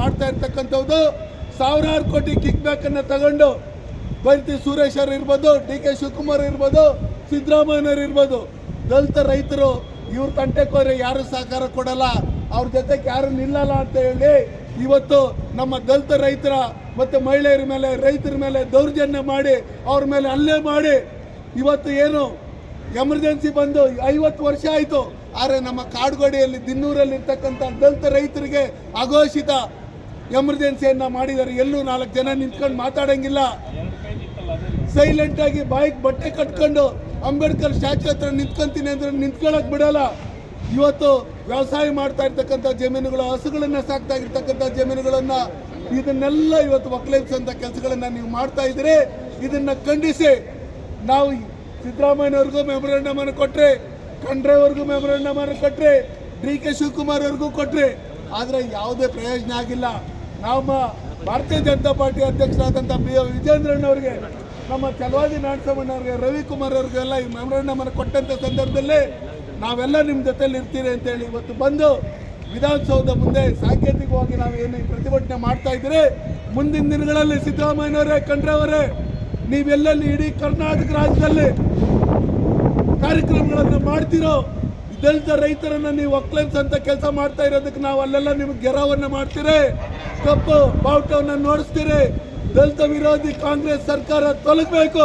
ಮಾಡ್ತಾ ಇರ್ತಕ್ಕಂಥದ್ದು ಸಾವಿರಾರು ಕೋಟಿ ಕಿಕ್ ಬ್ಯಾಕ್ ಅನ್ನ ತಗೊಂಡು ಬೈತಿ ಸುರೇಶ್ ಅವರು ಇರ್ಬೋದು, ಡಿ ಕೆ ಶಿವಕುಮಾರ್ ಇರ್ಬೋದು ಸಿದ್ದರಾಮಯ್ಯನವ್ರು ಇರ್ಬೋದು. ದಲಿತ ರೈತರು ಇವ್ರ ತಂಟೆಕೋರೆ ಯಾರು ಸಹಕಾರ ಕೊಡಲ್ಲ, ಅವ್ರ ಜೊತೆಗೆ ಯಾರು ನಿಲ್ಲಲ್ಲ ಅಂತ ಹೇಳಿ ಇವತ್ತು ನಮ್ಮ ದಲಿತ ರೈತರ ಮತ್ತು ಮಹಿಳೆಯರ ಮೇಲೆ, ರೈತರ ಮೇಲೆ ದೌರ್ಜನ್ಯ ಮಾಡಿ ಅವ್ರ ಮೇಲೆ ಹಲ್ಲೆ ಮಾಡಿ ಇವತ್ತು ಏನು ಎಮರ್ಜೆನ್ಸಿ ಬಂದು ಐವತ್ತು ವರ್ಷ ಆಯಿತು. ಆದರೆ ನಮ್ಮ ಕಾಡುಗೋಡಿಯಲ್ಲಿ ದಿನ್ನೂರಲ್ಲಿ ಇರ್ತಕ್ಕಂಥ ದಲಿತ ರೈತರಿಗೆ ಅಘೋಷಿತ ಎಮರ್ಜೆನ್ಸಿಯನ್ನು ಮಾಡಿದ್ದಾರೆ ಎಲ್ಲೂ ನಾಲ್ಕು ಜನ ನಿಂತ್ಕೊಂಡು ಮಾತಾಡಂಗಿಲ್ಲ. ಸೈಲೆಂಟಾಗಿ ಬಾಯಿಗೆ ಬಟ್ಟೆ ಕಟ್ಕೊಂಡು ಅಂಬೇಡ್ಕರ್ ಸ್ಟ್ಯಾಚು ಹತ್ರ ನಿಂತ್ಕೊಂತೀನಿ ಅಂದ್ರೆ ನಿಂತ್ಕೊಳ್ಳೋಕೆ ಬಿಡಲ್ಲ. ಇವತ್ತು ವ್ಯವಸಾಯ ಮಾಡ್ತಾ ಇರ್ತಕ್ಕಂಥ ಜಮೀನುಗಳು, ಹಸುಗಳನ್ನ ಸಾಕ್ತಾ ಇರ್ತಕ್ಕಂಥ ಜಮೀನುಗಳನ್ನ ಇದನ್ನೆಲ್ಲ ಇವತ್ತು ಒಕ್ಕಲಿಸಂತ ಕೆಲಸಗಳನ್ನ ನೀವು ಮಾಡ್ತಾ ಇದ್ದೀರಿ. ಇದನ್ನ ಖಂಡಿಸಿ ನಾವು ಸಿದ್ದರಾಮಯ್ಯನವ್ರಿಗೂ ಮೆಮೊರಂಡಮ್ ಅನ್ನು ಕೊಟ್ರೆ, ಖಂಡ್ರೆವರೆಗೂ ಮೆಮೊರಂಡಮ್ ಅನ್ನು ಕೊಟ್ಟರೆ ಡಿ ಕೆ ಶಿವಕುಮಾರ್ ಅವ್ರಿಗೂ ಆದರೆ ಆದ್ರೆ ಯಾವುದೇ ಪ್ರಯೋಜನ ಆಗಿಲ್ಲ. ನಮ್ಮ ಭಾರತೀಯ ಜನತಾ ಪಾರ್ಟಿ ಅಧ್ಯಕ್ಷರಾದಂಥ ಬಿ ವಿಜೇಂದ್ರಣ್ಣವ್ರಿಗೆ ನಮ್ಮ ಚಲವಾದಿ ನಾಡಸಮ್ಮನವ್ರಿಗೆ ರವಿಕುಮಾರ್ ಅವ್ರಿಗೆಲ್ಲ ಈ ಮೆಮೊರಂಡಮ್ ಅನ್ನು ಕೊಟ್ಟಂಥ ಸಂದರ್ಭದಲ್ಲಿ ನಾವೆಲ್ಲ ನಿಮ್ಮ ಜೊತೆಲಿ ಇರ್ತೀರಿ ಅಂತೇಳಿ ಇವತ್ತು ಬಂದು ವಿಧಾನಸೌಧ ಮುಂದೆ ಸಾಂಕೇತಿಕವಾಗಿ ನಾವು ಏನು ಪ್ರತಿಭಟನೆ ಮಾಡ್ತಾ ಇದ್ದೀರಿ? ಮುಂದಿನ ದಿನಗಳಲ್ಲಿ ಸಿದ್ದರಾಮಯ್ಯನವರೇ ಖಂಡ್ರೆಯವರೇ ನೀವೆಲ್ಲಲ್ಲಿ ಇಡೀ ಕರ್ನಾಟಕ ರಾಜ್ಯದಲ್ಲಿ ಕಾರ್ಯಕ್ರಮಗಳನ್ನು ಮಾಡ್ತಿರೋ ದಲಿತ ರೈತರನ್ನ ನೀವು ಒಕ್ಲೆನ್ಸ್ ಅಂತ ಕೆಲಸ ಮಾಡ್ತಾ ಇರೋದಕ್ಕೆ ನಾವು ಅಲ್ಲೆಲ್ಲ ನಿಮ್ಗೆ ಗೆರವನ್ನ ಮಾಡ್ತೀರಿ. ಕಪ್ಪು ಬಾವುಟವನ್ನು ನೋಡಿಸ್ತೀರಿ. ದಲಿತ ವಿರೋಧಿ ಕಾಂಗ್ರೆಸ್ ಸರ್ಕಾರ ತೊಲಗಬೇಕು.